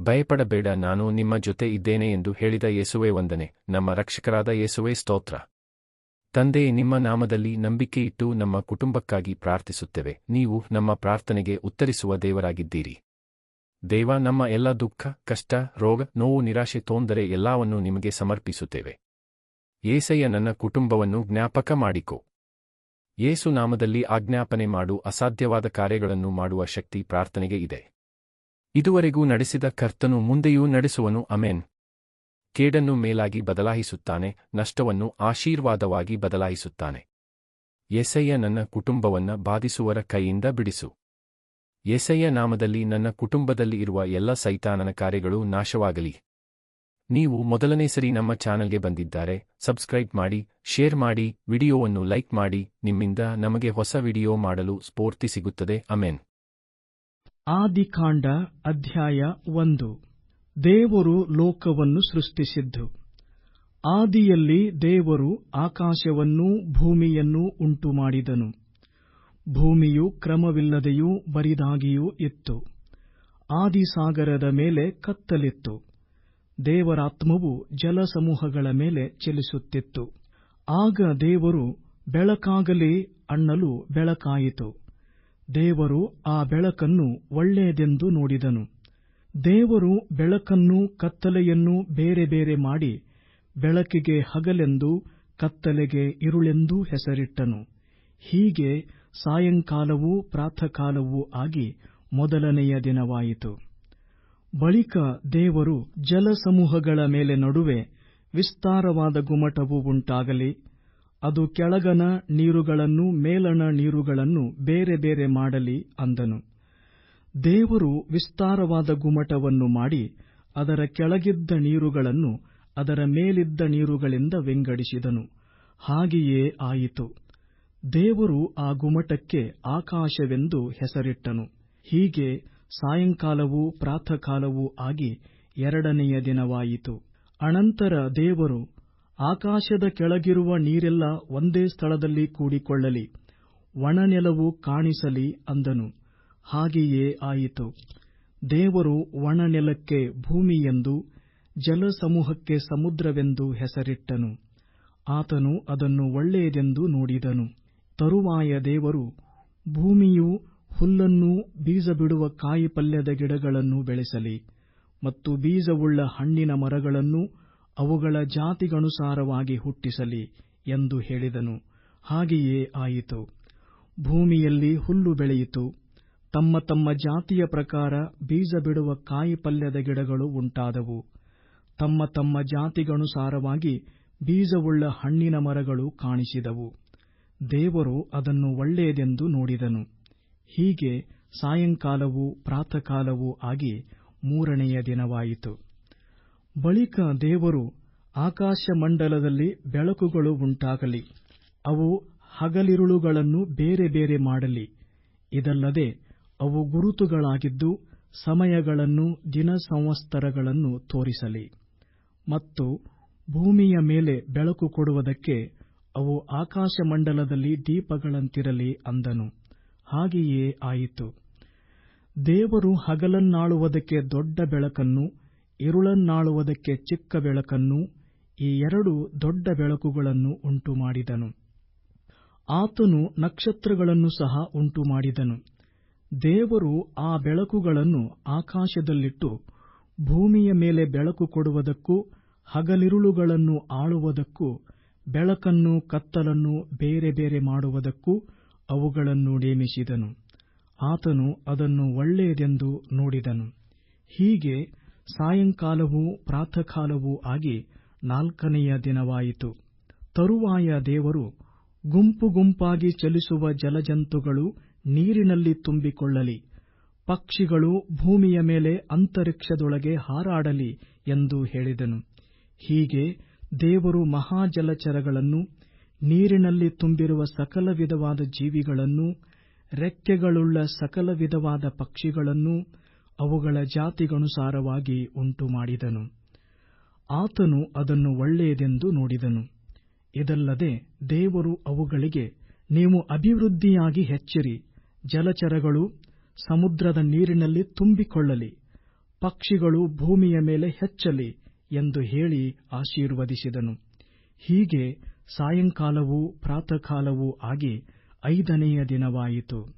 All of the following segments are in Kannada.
ಭಯಪಡಬೇಡ, ನಾನು ನಿಮ್ಮ ಜೊತೆ ಇದ್ದೇನೆ ಎಂದು ಹೇಳಿದ ಯೇಸುವೆ ವಂದನೆ. ನಮ್ಮ ರಕ್ಷಕರಾದ ಯೇಸುವೆ ಸ್ತೋತ್ರ. ತಂದೆ ನಿಮ್ಮ ನಾಮದಲ್ಲಿ ನಂಬಿಕೆಯಿಟ್ಟು ನಮ್ಮ ಕುಟುಂಬಕ್ಕಾಗಿ ಪ್ರಾರ್ಥಿಸುತ್ತೇವೆ. ನೀವು ನಮ್ಮ ಪ್ರಾರ್ಥನೆಗೆ ಉತ್ತರಿಸುವ ದೇವರಾಗಿದ್ದೀರಿ. ದೇವ, ನಮ್ಮ ಎಲ್ಲ ದುಃಖ, ಕಷ್ಟ, ರೋಗ, ನೋವು, ನಿರಾಶೆ ತೋಂದರೆ ಎಲ್ಲವನ್ನೂ ನಿಮಗೆ ಸಮರ್ಪಿಸುತ್ತೇವೆ. ಏಸಯ್ಯ, ನನ್ನ ಕುಟುಂಬವನ್ನು ಜ್ಞಾಪಕ ಮಾಡಿಕೊ. ಯೇಸು ನಾಮದಲ್ಲಿ ಆಜ್ಞಾಪನೆ ಮಾಡು. ಅಸಾಧ್ಯವಾದ ಕಾರ್ಯಗಳನ್ನು ಮಾಡುವ ಶಕ್ತಿ ಪ್ರಾರ್ಥನೆಗೆ ಇದೆ. ಇದುವರೆಗೂ ನಡೆಸಿದ ಕರ್ತನು ಮುಂದೆಯೂ ನಡೆಸುವನು ಅಮೆನ್ ಕೇಡನ್ನು ಮೇಲಾಗಿ ಬದಲಾಯಿಸುತ್ತಾನೆ, ನಷ್ಟವನ್ನು ಆಶೀರ್ವಾದವಾಗಿ ಬದಲಾಯಿಸುತ್ತಾನೆ. ಎಸಯ್ಯ ನನ್ನ ಕುಟುಂಬವನ್ನ ಬಾಧಿಸುವರ ಕೈಯಿಂದ ಬಿಡಿಸು. ಎಸಯ್ಯ ನಾಮದಲ್ಲಿ ನನ್ನ ಕುಟುಂಬದಲ್ಲಿ ಇರುವ ಎಲ್ಲ ಸೈತಾನನ ಕಾರ್ಯಗಳು ನಾಶವಾಗಲಿ. ನೀವು ಮೊದಲನೇ ಸರಿ ನಮ್ಮ ಚಾನಲ್ಗೆ ಬಂದಿದ್ದಾರೆ, ಸಬ್ಸ್ಕ್ರೈಬ್ ಮಾಡಿ, ಶೇರ್ ಮಾಡಿ, ವಿಡಿಯೋವನ್ನು ಲೈಕ್ ಮಾಡಿ, ನಿಮ್ಮಿಂದ ನಮಗೆ ಹೊಸ ವಿಡಿಯೋ ಮಾಡಲು ಸ್ಫೂರ್ತಿ ಸಿಗುತ್ತದೆ ಅಮೇನ್ ಆದಿಕಾಂಡ ಅಧ್ಯಾಯ ಒಂದು. ದೇವರು ಲೋಕವನ್ನು ಸೃಷ್ಟಿಸಿದ್ದು. ಆದಿಯಲ್ಲಿ ದೇವರು ಆಕಾಶವನ್ನೂ ಭೂಮಿಯನ್ನೂ ಉಂಟುಮಾಡಿದನು. ಭೂಮಿಯು ಕ್ರಮವಿಲ್ಲದೆಯೂ ಬರಿದಾಗಿಯೂ ಇತ್ತು. ಆದಿಸಾಗರದ ಮೇಲೆ ಕತ್ತಲಿತ್ತು. ದೇವರಾತ್ಮವು ಜಲಸಮೂಹಗಳ ಮೇಲೆ ಚಲಿಸುತ್ತಿತ್ತು. ಆಗ ದೇವರು ಬೆಳಕಾಗಲಿ ಅನ್ನಲು ಬೆಳಕಾಯಿತು. ದೇವರು ಆ ಬೆಳಕನ್ನು ಒಳ್ಳೆಯದೆಂದು ನೋಡಿದನು. ದೇವರು ಬೆಳಕನ್ನೂ ಕತ್ತಲೆಯನ್ನೂ ಬೇರೆ ಬೇರೆ ಮಾಡಿ ಬೆಳಕಿಗೆ ಹಗಲೆಂದೂ ಕತ್ತಲೆಗೆ ಇರುಳೆಂದೂ ಹೆಸರಿಟ್ಟನು. ಹೀಗೆ ಸಾಯಂಕಾಲವೂ ಪ್ರಾತಃಕಾಲವೂ ಆಗಿ ಮೊದಲನೆಯ ದಿನವಾಯಿತು. ಬಳಿಕ ದೇವರು ಜಲಸಮೂಹಗಳ ಮೇಲೆ ನಡುವೆ ವಿಸ್ತಾರವಾದ ಗುಮಟವು ಉಂಟಾಗಲಿ ಅದು ಕೆಳಗನ ನೀರುಗಳನ್ನು ಮೇಲಣ ನೀರುಗಳನ್ನು ಬೇರೆ ಬೇರೆ ಮಾಡಲಿ ಅಂದನು. ದೇವರು ವಿಸ್ತಾರವಾದ ಗುಮಟವನ್ನು ಮಾಡಿ ಅದರ ಕೆಳಗಿದ್ದ ನೀರುಗಳನ್ನು ಅದರ ಮೇಲಿದ್ದ ನೀರುಗಳಿಂದ ವಿಂಗಡಿಸಿದನು. ಹಾಗೆಯೇ ಆಯಿತು. ದೇವರು ಆ ಗುಮಟಕ್ಕೆ ಆಕಾಶವೆಂದು ಹೆಸರಿಟ್ಟನು. ಹೀಗೆ ಸಾಯಂಕಾಲವೂ ಪ್ರಾತಃಕಾಲವೂ ಆಗಿ ಎರಡನೆಯ ದಿನವಾಯಿತು. ಅನಂತರ ದೇವರು ಆಕಾಶದ ಕೆಳಗಿರುವ ನೀರೆಲ್ಲ ಒಂದೇ ಸ್ಥಳದಲ್ಲಿ ಕೂಡಿಕೊಳ್ಳಲಿ, ಒಣನೆಲವು ಕಾಣಿಸಲಿ ಅಂದನು. ಹಾಗೆಯೇ ಆಯಿತು. ದೇವರು ಒಣನೆಲಕ್ಕೆ ಭೂಮಿಯೆಂದು, ಜಲಸಮೂಹಕ್ಕೆ ಸಮುದ್ರವೆಂದು ಹೆಸರಿಟ್ಟನು. ಆತನು ಅದನ್ನು ಒಳ್ಳೆಯದೆಂದು ನೋಡಿದನು. ತರುವಾಯ ದೇವರು, ಭೂಮಿಯು ಹುಲ್ಲನ್ನು ಬೀಜ ಬಿಡುವ ಕಾಯಿಪಲ್ಯದ ಗಿಡಗಳನ್ನು ಬೆಳೆಸಲಿ ಮತ್ತು ಬೀಜವುಳ್ಳ ಹಣ್ಣಿನ ಮರಗಳನ್ನು ಅವುಗಳ ಜಾತಿಗನುಸಾರವಾಗಿ ಹುಟ್ಟಿಸಲಿ ಎಂದು ಹೇಳಿದನು. ಹಾಗೆಯೇ ಆಯಿತು. ಭೂಮಿಯಲ್ಲಿ ಹುಲ್ಲು ಬೆಳೆಯಿತು. ತಮ್ಮ ತಮ್ಮ ಜಾತಿಯ ಪ್ರಕಾರ ಬೀಜ ಬಿಡುವ ಕಾಯಿಪಲ್ಯದ ಗಿಡಗಳು ಉಂಟಾದವು. ತಮ್ಮ ತಮ್ಮ ಜಾತಿಗನುಸಾರವಾಗಿ ಬೀಜವುಳ್ಳ ಹಣ್ಣಿನ ಮರಗಳು ಕಾಣಿಸಿದವು. ದೇವರು ಅದನ್ನು ಒಳ್ಳೆಯದೆಂದು ನೋಡಿದನು. ಹೀಗೆ ಸಾಯಂಕಾಲವೂ ಪ್ರಾತಃಕಾಲವೂ ಆಗಿ ಮೂರನೆಯ ದಿನವಾಯಿತು. ಬಳಿಕ ದೇವರು ಆಕಾಶಮಂಡಲದಲ್ಲಿ ಬೆಳಕುಗಳು ಉಂಟಾಗಲಿ, ಅವು ಹಗಲಿರುಳುಗಳನ್ನು ಬೇರೆ ಬೇರೆ ಮಾಡಲಿ. ಇದಲ್ಲದೆ ಅವು ಗುರುತುಗಳಾಗಿದ್ದು ಸಮಯಗಳನ್ನು ದಿನ ಸಂವತ್ಸರಗಳನ್ನು ತೋರಿಸಲಿ. ಮತ್ತು ಭೂಮಿಯ ಮೇಲೆ ಬೆಳಕು ಕೊಡುವುದಕ್ಕೆ ಅವು ಆಕಾಶಮಂಡಲದಲ್ಲಿ ದೀಪಗಳಂತಿರಲಿ ಅಂದನು. ಹಾಗೆಯೇ ಆಯಿತು. ದೇವರು ಹಗಲನ್ನಾಳುವುದಕ್ಕೆ ದೊಡ್ಡ ಬೆಳಕನ್ನು ಇರುಳನ್ನಾಳುವುದಕ್ಕೆ ಚಿಕ್ಕ ಬೆಳಕನ್ನು ಈ ಎರಡು ದೊಡ್ಡ ಬೆಳಕುಗಳನ್ನು ಉಂಟುಮಾಡಿದನು ಆತನು ನಕ್ಷತ್ರಗಳನ್ನು ಸಹ ಉಂಟುಮಾಡಿದನು ದೇವರು ಆ ಬೆಳಕುಗಳನ್ನು ಆಕಾಶದಲ್ಲಿಟ್ಟು ಭೂಮಿಯ ಮೇಲೆ ಬೆಳಕು ಕೊಡುವುದಕ್ಕೂ ಹಗಲಿರುಳುಗಳನ್ನು ಆಳುವುದಕ್ಕೂ ಬೆಳಕನ್ನು ಕತ್ತಲನ್ನು ಬೇರೆ ಬೇರೆ ಮಾಡುವುದಕ್ಕೂ ಅವುಗಳನ್ನು ನೇಮಿಸಿದನು. ಆತನು ಅದನ್ನು ಒಳ್ಳೆಯದೆಂದು ನೋಡಿದನು. ಹೀಗೆ ಸಾಯಂಕಾಲವೂ ಪ್ರಾತಃಕಾಲವೂ ಆಗಿ ನಾಲ್ಕನೆಯ ದಿನವಾಯಿತು. ತರುವಾಯ ದೇವರು ಗುಂಪು ಗುಂಪಾಗಿ ಚಲಿಸುವ ಜಲಜಂತುಗಳು ನೀರಿನಲ್ಲಿ ತುಂಬಿಕೊಳ್ಳಲಿ. ಪಕ್ಷಿಗಳು ಭೂಮಿಯ ಮೇಲೆ ಅಂತರಿಕ್ಷದೊಳಗೆ ಹಾರಾಡಲಿ ಎಂದು ಹೇಳಿದನು. ಹೀಗೆ ದೇವರು ಮಹಾಜಲಚರಗಳನ್ನು ನೀರಿನಲ್ಲಿ ತುಂಬಿರುವ ಸಕಲ ವಿಧವಾದ ಜೀವಿಗಳನ್ನು, ರೆಕ್ಕೆಗಳುಳ್ಳ ಸಕಲ ವಿಧವಾದ ಪಕ್ಷಿಗಳನ್ನೂ ಅವುಗಳ ಜಾತಿಗನುಸಾರವಾಗಿ ಉಂಟುಮಾಡಿದನು. ಆತನು ಅದನ್ನು ಒಳ್ಳೆಯದೆಂದು ನೋಡಿದನು. ಇದಲ್ಲದೆ ದೇವರು ಅವುಗಳಿಗೆ, ನೀವು ಅಭಿವೃದ್ಧಿಯಾಗಿ ಹೆಚ್ಚಿರಿ, ಜಲಚರಗಳು ಸಮುದ್ರದ ನೀರಿನಲ್ಲಿ ತುಂಬಿಕೊಳ್ಳಲಿ, ಪಕ್ಷಿಗಳು ಭೂಮಿಯ ಮೇಲೆ ಹೆಚ್ಚಲಿ ಎಂದು ಹೇಳಿ ಆಶೀರ್ವದಿಸಿದನು. ಹೀಗೆ ಸಾಯಂಕಾಲವೂ ಪ್ರಾತಃಕಾಲವೂ ಆಗಿ ಐದನೆಯ ದಿನವಾಯಿತು.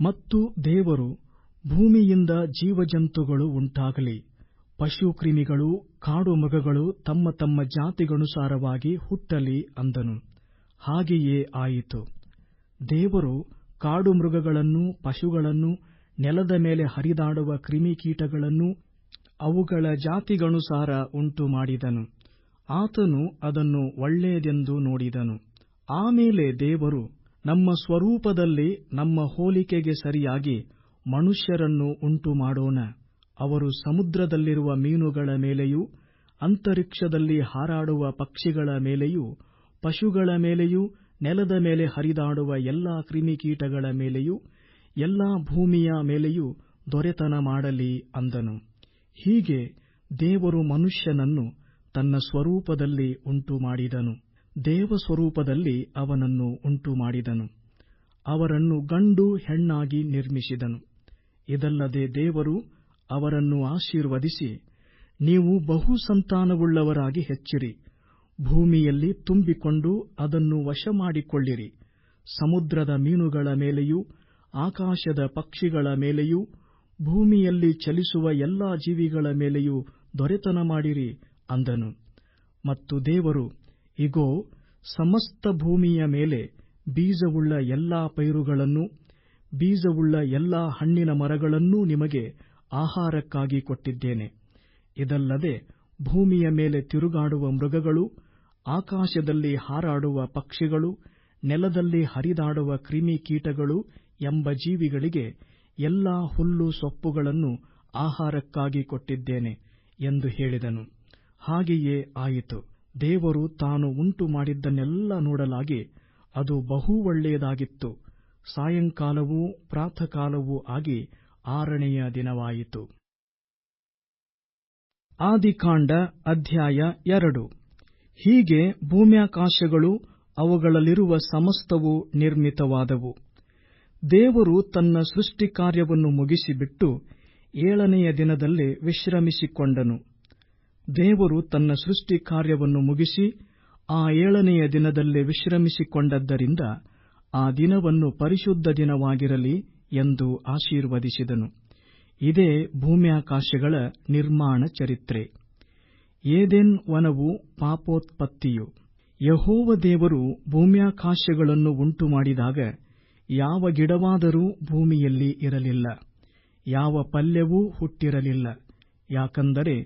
ಮತ್ತು ದೇವರು ಭೂಮಿಯಿಂದ ಜೀವಜಂತುಗಳು ಉಂಟಾಗಲಿ. ಪಶುಕ್ರಿಮಿಗಳು ಕಾಡು ಮೃಗಗಳು ತಮ್ಮ ತಮ್ಮ ಜಾತಿಗನುಸಾರವಾಗಿ ಹುಟ್ಟಲಿ ಅಂದನು. ಹಾಗೆಯೇ ಆಯಿತು. ದೇವರು ಕಾಡು ಮೃಗಗಳನ್ನು ಪಶುಗಳನ್ನು, ನೆಲದ ಮೇಲೆ ಹರಿದಾಡುವ ಕ್ರಿಮಿಕೀಟಗಳನ್ನು ಅವುಗಳ ಜಾತಿಗನುಸಾರ ಉಂಟು ಮಾಡಿದನು ಆತನು ಅದನ್ನು ಒಳ್ಳೆಯದೆಂದು ನೋಡಿದನು. ಆಮೇಲೆ ದೇವರು ನಮ್ಮ ಸ್ವರೂಪದಲ್ಲಿ ನಮ್ಮ ಹೋಲಿಕೆಗೆ ಸರಿಯಾಗಿ ಮನುಷ್ಯರನ್ನು ಉಂಟು ಮಾಡೋಣ ಅವರು ಸಮುದ್ರದಲ್ಲಿರುವ ಮೀನುಗಳ ಮೇಲೆಯೂ, ಅಂತರಿಕ್ಷದಲ್ಲಿ ಹಾರಾಡುವ ಪಕ್ಷಿಗಳ ಮೇಲೆಯೂ, ಪಶುಗಳ ಮೇಲೆಯೂ, ನೆಲದ ಮೇಲೆ ಹರಿದಾಡುವ ಎಲ್ಲಾ ಕ್ರಿಮಿಕೀಟಗಳ ಮೇಲೆಯೂ, ಎಲ್ಲಾ ಭೂಮಿಯ ಮೇಲೆಯೂ ದೊರೆತನ ಮಾಡಲಿ ಅಂದನು. ಹೀಗೆ ದೇವರು ಮನುಷ್ಯನನ್ನು ತನ್ನ ಸ್ವರೂಪದಲ್ಲಿ ಉಂಟು ಮಾಡಿದನು ದೇವ ಸ್ವರೂಪದಲ್ಲಿ ಅವನನ್ನು ಉಂಟು ಮಾಡಿದನು ಅವರನ್ನು ಗಂಡು ಹೆಣ್ಣಾಗಿ ನಿರ್ಮಿಸಿದನು. ಇದಲ್ಲದೆ ದೇವರು ಅವರನ್ನು ಆಶೀರ್ವದಿಸಿ, ನೀವು ಬಹು ಸಂತಾನವುಳ್ಳವರಾಗಿ ಹೆಚ್ಚಿರಿ. ಭೂಮಿಯಲ್ಲಿ ತುಂಬಿಕೊಂಡು ಅದನ್ನು ವಶಮಾಡಿಕೊಳ್ಳಿರಿ. ಸಮುದ್ರದ ಮೀನುಗಳ ಮೇಲೆಯೂ, ಆಕಾಶದ ಪಕ್ಷಿಗಳ ಮೇಲೆಯೂ, ಭೂಮಿಯಲ್ಲಿ ಚಲಿಸುವ ಎಲ್ಲಾ ಜೀವಿಗಳ ಮೇಲೆಯೂ ದೊರೆತನ ಮಾಡಿರಿ ಅಂದನು. ಮತ್ತು ದೇವರು, ಇಗೋ, ಸಮಸ್ತ ಭೂಮಿಯ ಮೇಲೆ ಬೀಜವುಳ್ಳ ಎಲ್ಲಾ ಪೈರುಗಳನ್ನು ಬೀಜವುಳ್ಳ ಎಲ್ಲಾ ಹಣ್ಣಿನ ಮರಗಳನ್ನೂ ನಿಮಗೆ ಆಹಾರಕ್ಕಾಗಿ ಕೊಟ್ಟಿದ್ದೇನೆ. ಇದಲ್ಲದೆ ಭೂಮಿಯ ಮೇಲೆ ತಿರುಗಾಡುವ ಮೃಗಗಳು, ಆಕಾಶದಲ್ಲಿ ಹಾರಾಡುವ ಪಕ್ಷಿಗಳು, ನೆಲದಲ್ಲಿ ಹರಿದಾಡುವ ಕ್ರಿಮಿಕೀಟಗಳು ಎಂಬ ಜೀವಿಗಳಿಗೆ ಎಲ್ಲಾ ಹುಲ್ಲು ಸೊಪ್ಪುಗಳನ್ನು ಆಹಾರಕ್ಕಾಗಿ ಕೊಟ್ಟಿದ್ದೇನೆ ಎಂದು ಹೇಳಿದನು. ಹಾಗೆಯೇ ಆಯಿತು. ದೇವರು ತಾನು ಉಂಟು ಮಾಡಿದ್ದನ್ನೆಲ್ಲ ನೋಡಲಾಗಿ ಅದು ಬಹು ಒಳ್ಳೆಯದಾಗಿತ್ತು. ಸಾಯಂಕಾಲವೂ ಪ್ರಾತಃಕಾಲವೂ ಆಗಿ ಆರನೆಯ ದಿನವಾಯಿತು. ಆದಿಕಾಂಡ ಅಧ್ಯಾಯ ಎರಡು. ಹೀಗೆ ಭೂಮ್ಯಾಕಾಶಗಳು ಅವುಗಳಲ್ಲಿರುವ ಸಮಸ್ತವು ನಿರ್ಮಿತವಾದವು. ದೇವರು ತನ್ನ ಸೃಷ್ಟಿ ಕಾರ್ಯವನ್ನು ಮುಗಿಸಿಬಿಟ್ಟು ಏಳನೆಯ ದಿನದಲ್ಲಿ ವಿಶ್ರಮಿಸಿಕೊಂಡನು. ದೇವರು ತನ್ನ ಸೃಷ್ಟಿ ಕಾರ್ಯವನ್ನು ಮುಗಿಸಿ ಆ ಏಳನೆಯ ದಿನದಲ್ಲಿ ವಿಶ್ರಮಿಸಿಕೊಂಡದ್ದರಿಂದ ಆ ದಿನವನ್ನು ಪರಿಶುದ್ಧ ದಿನವಾಗಿರಲಿ ಎಂದು ಆಶೀರ್ವದಿಸಿದನು. ಇದೇ ಭೂಮ್ಯಾಕಾಶಗಳ ನಿರ್ಮಾಣ ಚರಿತ್ರೆ. ಏದೆನ್ ವನವು ಪಾಪೋತ್ಪತ್ತಿಯು. ಯಹೋವ ದೇವರು ಭೂಮ್ಯಾಕಾಶಗಳನ್ನು ಉಂಟು ಮಾಡಿದಾಗ ಯಾವ ಗಿಡವಾದರೂ ಭೂಮಿಯಲ್ಲಿ ಇರಲಿಲ್ಲ. ಯಾವ ಪಲ್ಯವೂ ಹುಟ್ಟಿರಲಿಲ್ಲ. ಯಾಕಂದರೆ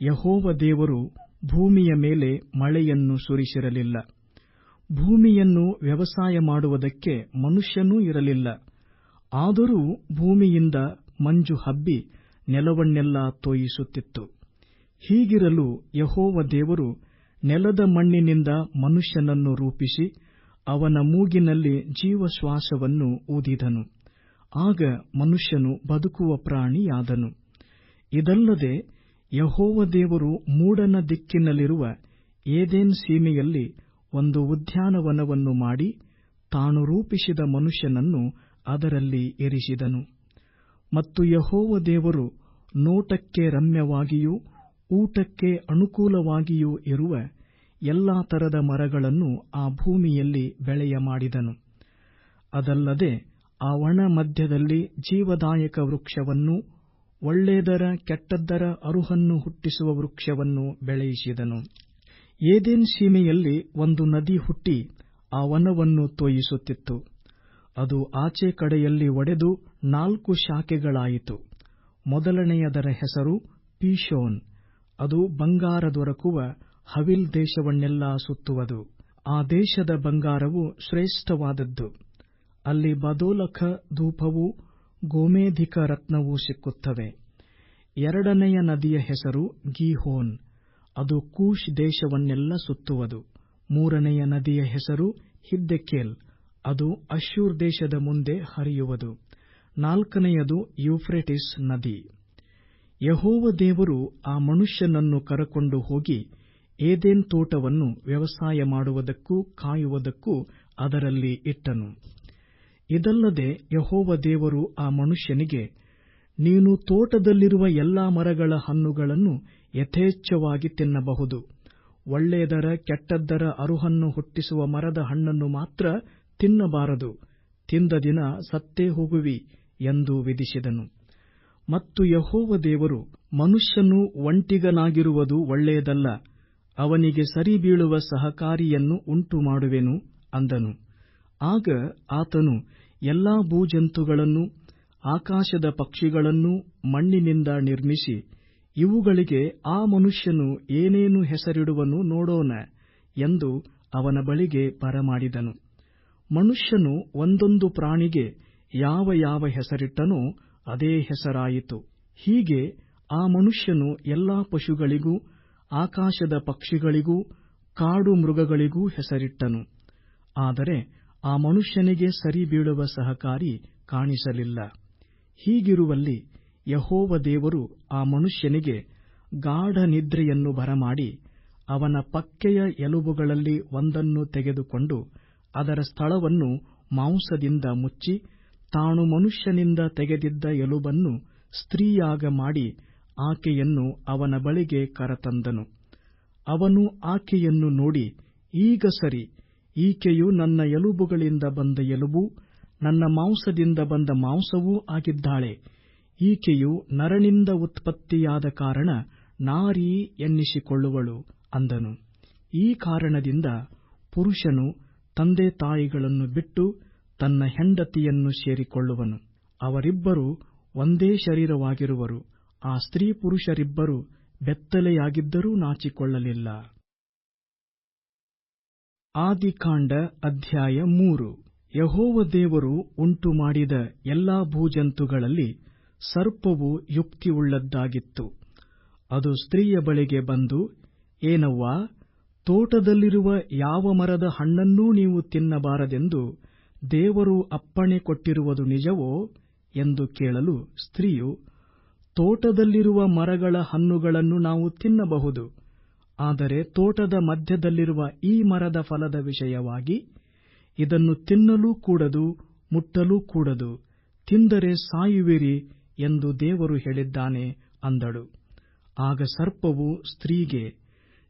ಯಹೋವ ದೇವರು ಭೂಮಿಯ ಮೇಲೆ ಮಳೆಯನ್ನು ಸುರಿಸಿರಲಿಲ್ಲ. ಭೂಮಿಯನ್ನು ವ್ಯವಸಾಯ ಮಾಡುವುದಕ್ಕೆ ಮನುಷ್ಯನೂ ಇರಲಿಲ್ಲ. ಆದರೂ ಭೂಮಿಯಿಂದ ಮಂಜು ಹಬ್ಬಿ ನೆಲವನ್ನೆಲ್ಲ ತೋಯಿಸುತ್ತಿತ್ತು. ಹೀಗಿರಲು ಯಹೋವ ದೇವರು ನೆಲದ ಮಣ್ಣಿನಿಂದ ಮನುಷ್ಯನನ್ನು ರೂಪಿಸಿ ಅವನ ಮೂಗಿನಲ್ಲಿ ಜೀವಶ್ವಾಸವನ್ನು ಊದಿದನು. ಆಗ ಮನುಷ್ಯನು ಬದುಕುವ ಪ್ರಾಣಿಯಾದನು. ಇದಲ್ಲದೆ ಯಹೋವ ದೇವರು ಮೂಡನ ದಿಕ್ಕಿನಲ್ಲಿರುವ ಏದೇನ್ ಸೀಮೆಯಲ್ಲಿ ಒಂದು ಉದ್ಯಾನವನವನ್ನು ಮಾಡಿ ತಾನು ರೂಪಿಸಿದ ಮನುಷ್ಯನನ್ನು ಅದರಲ್ಲಿ ಇರಿಸಿದನು. ಮತ್ತು ಯಹೋವ ದೇವರು ನೋಟಕ್ಕೆ ರಮ್ಯವಾಗಿಯೂ ಊಟಕ್ಕೆ ಅನುಕೂಲವಾಗಿಯೂ ಇರುವ ಎಲ್ಲಾ ತರದ ಮರಗಳನ್ನು ಆ ಭೂಮಿಯಲ್ಲಿ ಬೆಳೆಯ ಮಾಡಿದನು. ಅದಲ್ಲದೆ ಆ ಒಣ ಮಧ್ಯದಲ್ಲಿ ಜೀವದಾಯಕ ವೃಕ್ಷವನ್ನು ಒಳ್ಳೆಯದರ ಕೆಟ್ಟದ್ದರ ಅರುಹನ್ನು ಹುಟ್ಟಿಸುವ ವೃಕ್ಷವನ್ನು ಬೆಳೆಯಿಸಿದನು. ಏದೇನ್ ಸೀಮೆಯಲ್ಲಿ ಒಂದು ನದಿ ಹುಟ್ಟಿ ಆ ವನವನ್ನು ತೋಯಿಸುತ್ತಿತ್ತು. ಅದು ಆಚೆ ಕಡೆಯಲ್ಲಿ ಒಡೆದು ನಾಲ್ಕು ಶಾಖೆಗಳಾಯಿತು. ಮೊದಲನೆಯದರ ಹೆಸರು ಪೀಶೋನ್. ಅದು ಬಂಗಾರ ದೊರಕುವ ಹವಿಲ್ ದೇಶವನ್ನೆಲ್ಲ ಸುತ್ತುವುದು. ಆ ದೇಶದ ಬಂಗಾರವು ಶ್ರೇಷ್ಠವಾದದ್ದು. ಅಲ್ಲಿ ಬದೋಲಖ ಧೂಪವೂ ಗೋಮೇಧಿಕ ರತ್ನವೂ ಸಿಕ್ಕುತ್ತವೆ. ಎರಡನೆಯ ನದಿಯ ಹೆಸರು ಗೀಹೋನ್. ಅದು ಕೂಶ್ ದೇಶವನ್ನೆಲ್ಲ ಸುತ್ತುವುದು. ಮೂರನೆಯ ನದಿಯ ಹೆಸರು ಹಿದ್ದೆಕೇಲ್. ಅದು ಅಶ್ಶೂರ್ ದೇಶದ ಮುಂದೆ ಹರಿಯುವುದು. ನಾಲ್ಕನೆಯದು ಯೂಫ್ರೆಟಿಸ್ ನದಿ. ಯಹೋವ ದೇವರು ಆ ಮನುಷ್ಯನನ್ನು ಕರಕೊಂಡು ಹೋಗಿ ಏದೇನ್ ತೋಟವನ್ನು ವ್ಯವಸಾಯ ಮಾಡುವುದಕ್ಕೂ ಕಾಯುವುದಕ್ಕೂ ಅದರಲ್ಲಿ ಇಟ್ಟನು. ಇದಲ್ಲದೆ ಯಹೋವ ದೇವರು ಆ ಮನುಷ್ಯನಿಗೆ ನೀನು ತೋಟದಲ್ಲಿರುವ ಎಲ್ಲಾ ಮರಗಳ ಹಣ್ಣುಗಳನ್ನು ಯಥೇಚ್ಛವಾಗಿ ತಿನ್ನಬಹುದು. ಒಳ್ಳೆಯದರ ಕೆಟ್ಟದ್ದರ ಅರುಹನ್ನು ಹುಟ್ಟಿಸುವ ಮರದ ಹಣ್ಣನ್ನು ಮಾತ್ರ ತಿನ್ನಬಾರದು. ತಿಂದ ದಿನ ಸತ್ತೇ ಹೋಗುವಿ ಎಂದು ವಿಧಿಸಿದನು. ಮತ್ತು ಯಹೋವ ದೇವರು ಮನುಷ್ಯನು ಒಂಟಿಗನಾಗಿರುವುದು ಒಳ್ಳೆಯದಲ್ಲ. ಅವನಿಗೆ ಸರಿಬೀಳುವ ಸಹಕಾರಿಯನ್ನು ಉಂಟುಮಾಡುವೆನು ಅಂದನು. ಆಗ ಆತನು ಎಲ್ಲಾ ಭೂಜಂತುಗಳನ್ನು ಆಕಾಶದ ಪಕ್ಷಿಗಳನ್ನು ಮಣ್ಣಿನಿಂದ ನಿರ್ಮಿಸಿ ಇವುಗಳಿಗೆ ಆ ಮನುಷ್ಯನು ಏನೇನು ಹೆಸರಿಡುವನು ನೋಡೋಣ ಎಂದು ಅವನ ಬಳಿಗೆ ಬರಮಾಡಿದನು. ಮನುಷ್ಯನು ಒಂದೊಂದು ಪ್ರಾಣಿಗೆ ಯಾವ ಯಾವ ಹೆಸರಿಟ್ಟನೋ ಅದೇ ಹೆಸರಾಯಿತು. ಹೀಗೆ ಆ ಮನುಷ್ಯನು ಎಲ್ಲಾ ಪಶುಗಳಿಗೂ, ಆಕಾಶದ ಪಕ್ಷಿಗಳಿಗೂ, ಕಾಡು ಮೃಗಗಳಿಗೂ ಹೆಸರಿಟ್ಟನು. ಆದರೆ ಆ ಮನುಷ್ಯನಿಗೆ ಸರಿಬೀಳುವ ಸಹಕಾರಿ ಕಾಣಿಸಲಿಲ್ಲ. ಹೀಗಿರುವಲ್ಲಿ ಯಹೋವ ದೇವರು ಆ ಮನುಷ್ಯನಿಗೆ ಗಾಢ ನಿದ್ರೆಯನ್ನು ಬರಮಾಡಿ ಅವನ ಪಕ್ಕೆಯ ಎಲುಬುಗಳಲ್ಲಿ ಒಂದನ್ನು ತೆಗೆದುಕೊಂಡು ಅದರ ಸ್ಥಳವನ್ನು ಮಾಂಸದಿಂದ ಮುಚ್ಚಿ ತಾನು ಮನುಷ್ಯನಿಂದ ತೆಗೆದಿದ್ದ ಎಲುಬನ್ನು ಸ್ತ್ರೀಯಾಗ ಮಾಡಿ ಆಕೆಯನ್ನು ಅವನ ಬಳಿಗೆ ಕರತಂದನು. ಅವನು ಆಕೆಯನ್ನು ನೋಡಿ, ಈಗ ಸರಿ, ಈಕೆಯು ನನ್ನ ಎಲುಬುಗಳಿಂದ ಬಂದ ಎಲುಬು ನನ್ನ ಮಾಂಸದಿಂದ ಬಂದ ಮಾಂಸವೂ ಆಗಿದ್ದಾಳೆ. ಈಕೆಯು ನರನಿಂದ ಉತ್ಪತ್ತಿಯಾದ ಕಾರಣ ನಾರಿ ಎನ್ನಿಸಿಕೊಳ್ಳುವಳು ಅಂದನು. ಈ ಕಾರಣದಿಂದ ಪುರುಷನು ತಂದೆ ತಾಯಿಗಳನ್ನು ಬಿಟ್ಟು ತನ್ನ ಹೆಂಡತಿಯನ್ನು ಸೇರಿಕೊಳ್ಳುವನು. ಅವರಿಬ್ಬರು ಒಂದೇ ಶರೀರವಾಗಿರುವರು. ಆ ಸ್ತ್ರೀ ಪುರುಷರಿಬ್ಬರು ಬೆತ್ತಲೆಯಾಗಿದ್ದರೂ ನಾಚಿಕೊಳ್ಳಲಿಲ್ಲ. ಆದಿಕಾಂಡ ಅಧ್ಯಾಯ ಮೂರು. ಯಹೋವ ದೇವರು ಉಂಟು ಮಾಡಿದ ಎಲ್ಲಾ ಭೂಜಂತುಗಳಲ್ಲಿ ಸರ್ಪವು ಯುಕ್ತಿಯುಳ್ಳದ್ದಾಗಿತ್ತು. ಅದು ಸ್ತ್ರೀಯ ಬಳಿಗೆ ಬಂದು, ಏನವ್ವಾ, ತೋಟದಲ್ಲಿರುವ ಯಾವ ಮರದ ಹಣ್ಣನ್ನೂ ನೀವು ತಿನ್ನಬಾರದೆಂದು ದೇವರು ಅಪ್ಪಣೆ ಕೊಟ್ಟಿರುವುದು ನಿಜವೋ? ಎಂದು ಕೇಳಲು ಸ್ತ್ರೀಯು, ತೋಟದಲ್ಲಿರುವ ಮರಗಳ ಹಣ್ಣುಗಳನ್ನು ನಾವು ತಿನ್ನಬಹುದು, ಆದರೆ ತೋಟದ ಮಧ್ಯದಲ್ಲಿರುವ ಈ ಮರದ ಫಲದ ವಿಷಯವಾಗಿ ಇದನ್ನು ತಿನ್ನಲೂ ಕೂಡದು, ಮುಟ್ಟಲೂ ಕೂಡದು, ತಿಂದರೆ ಸಾಯುವಿರಿ ಎಂದು ದೇವರು ಹೇಳಿದ್ದಾನೆ ಅಂದಳು. ಆಗ ಸರ್ಪವು ಸ್ತ್ರೀಗೆ,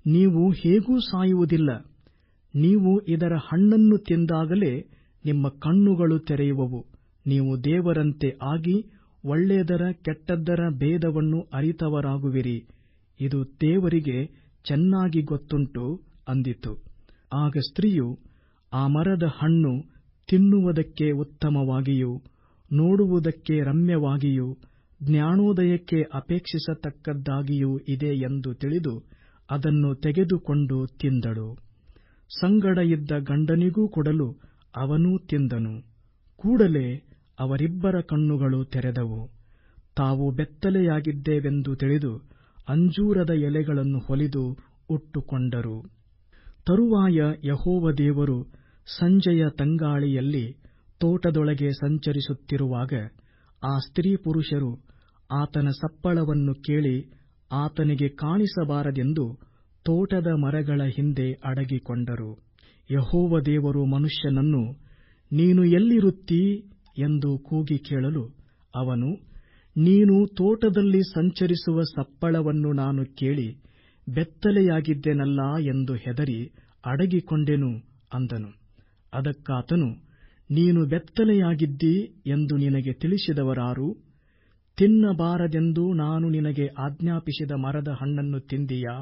ನೀವು ಹೇಗೂ ಸಾಯುವುದಿಲ್ಲ, ನೀವು ಇದರ ಹಣ್ಣನ್ನು ತಿಂದಾಗಲೇ ನಿಮ್ಮ ಕಣ್ಣುಗಳು ತೆರೆಯುವವು, ನೀವು ದೇವರಂತೆ ಆಗಿ ಒಳ್ಳೆಯದರ ಕೆಟ್ಟದ್ದರ ಭೇದವನ್ನು ಅರಿತವರಾಗುವಿರಿ, ಇದು ದೇವರಿಗೆ ಚೆನ್ನಾಗಿ ಗೊತ್ತುಂಟು ಅಂದಿತು. ಆಗ ಸ್ತ್ರೀಯು ಆ ಮರದ ಹಣ್ಣು ತಿನ್ನುವುದಕ್ಕೆ ಉತ್ತಮವಾಗಿಯೂ, ನೋಡುವುದಕ್ಕೆ ರಮ್ಯವಾಗಿಯೂ, ಜ್ಞಾನೋದಯಕ್ಕೆ ಅಪೇಕ್ಷಿಸತಕ್ಕದ್ದಾಗಿಯೂ ಇದೆ ಎಂದು ತಿಳಿದು ಅದನ್ನು ತೆಗೆದುಕೊಂಡು ತಿಂದಳು. ಸಂಗಡ ಇದ್ದ ಗಂಡನಿಗೂ ಕೊಡಲು ಅವನೂ ತಿಂದನು. ಕೂಡಲೇ ಅವರಿಬ್ಬರ ಕಣ್ಣುಗಳು ತೆರೆದವು. ತಾವು ಬೆತ್ತಲೆಯಾಗಿದ್ದೇವೆಂದು ತಿಳಿದು ಅಂಜೂರದ ಎಲೆಗಳನ್ನು ಹೊಲಿದು ಉಟ್ಟುಕೊಂಡರು. ತರುವಾಯ ಯಹೋವ ದೇವರು ಸಂಜೆಯ ತಂಗಾಳಿಯಲ್ಲಿ ತೋಟದೊಳಗೆ ಸಂಚರಿಸುತ್ತಿರುವಾಗ ಆ ಸ್ತ್ರೀ ಪುರುಷರು ಆತನ ಸಪ್ಪಳವನ್ನು ಕೇಳಿ ಆತನಿಗೆ ಕಾಣಿಸಬಾರದೆಂದು ತೋಟದ ಮರಗಳ ಹಿಂದೆ ಅಡಗಿಕೊಂಡರು. ಯಹೋವ ದೇವರು ಮನುಷ್ಯನನ್ನು, ನೀನು ಎಲ್ಲಿರುತ್ತೀ? ಎಂದು ಕೂಗಿ ಕೇಳಲು ಅವನು, ನೀನು ತೋಟದಲ್ಲಿ ಸಂಚರಿಸುವ ಸಪ್ಪಳವನ್ನು ನಾನು ಕೇಳಿ ಬೆತ್ತಲೆಯಾಗಿದ್ದೆನಲ್ಲಾ? ಎಂದು ಹೆದರಿ ಅಡಗಿಕೊಂಡೆನು ಅಂದನು. ಅದಕ್ಕಾತನು, ನೀನು ಬೆತ್ತಲೆಯಾಗಿದ್ದಿ ಎಂದು ನಿನಗೆ ತಿಳಿಸಿದವರಾರು, ತಿನ್ನಬಾರದೆಂದು ನಾನು ನಿನಗೆ ಆಜ್ಞಾಪಿಸಿದ ಮರದ ಹಣ್ಣನ್ನು ತಿಂದಿಯಾ